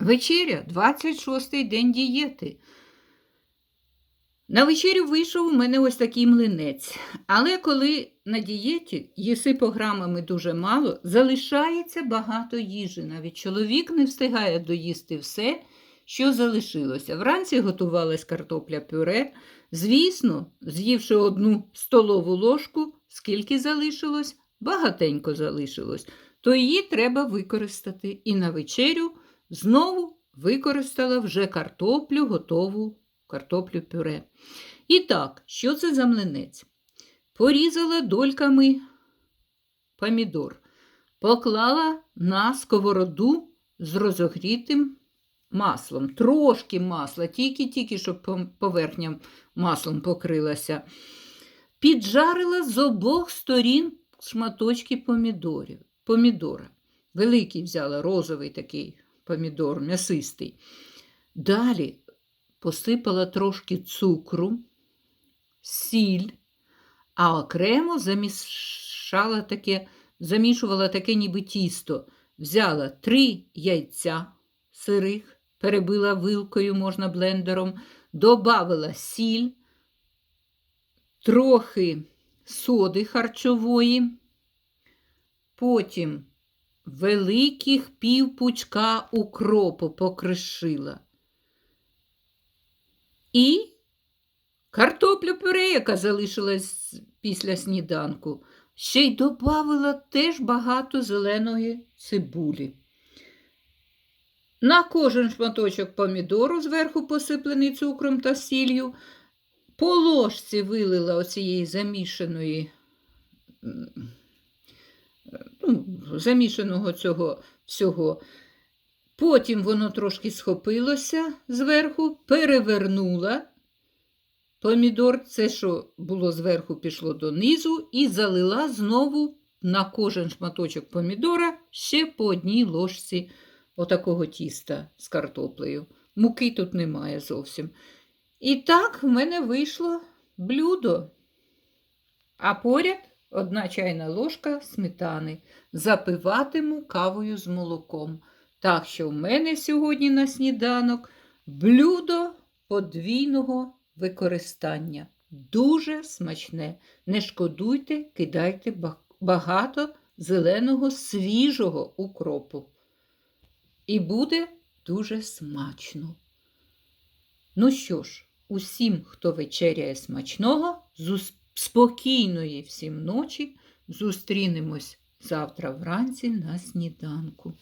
Вечеря 26-й день дієти. На вечерю вийшов у мене ось такий млинець. Але коли на дієті їси по грамами дуже мало, залишається багато їжі. Навіть чоловік не встигає доїсти все, що залишилося. Вранці готувалась картопля пюре. Звісно, з'ївши одну столову ложку, скільки залишилось, багатенько залишилось, то її треба використати. І на вечерю знову використала вже картоплю, готову картоплю пюре. І так, що це за млинець? Порізала дольками помідор, поклала на сковороду з розогрітим маслом, трошки масла, тільки-тільки, щоб поверхня маслом покрилася. Піджарила з обох сторін шматочки помідорів, помідора. Великий взяла розовий такий помідор, м'ясистий. Далі посипала трошки цукру, сіль, а окремо замішала таке, замішувала таке ніби тісто. Взяла три яйця сирих, перебила вилкою, можна блендером, добавила сіль, трохи соди харчової, потім великих півпучка укропу покришила. І картоплю пюре, яка залишилась після сніданку, ще й додавила теж багато зеленої цибулі. На кожен шматочок помідору зверху посиплений цукром та сіллю, по ложці вилила оцієї замішаної, ну, замішаного цього всього. Потім воно трошки схопилося зверху, перевернула. Помідор, це, що було зверху, пішло донизу, і залила знову на кожен шматочок помідора ще по одній ложці отакого тіста з картоплею. Муки тут немає зовсім. І так в мене вийшло блюдо. А поряд одна чайна ложка сметани. Запиватиму кавою з молоком. Так що в мене сьогодні на сніданок блюдо подвійного використання. Дуже смачне. Не шкодуйте, кидайте багато зеленого свіжого укропу. І буде дуже смачно. Ну що ж, усім, хто вечеряє смачного, зус- спокійної всім ночі, зустрінемось завтра вранці на сніданку.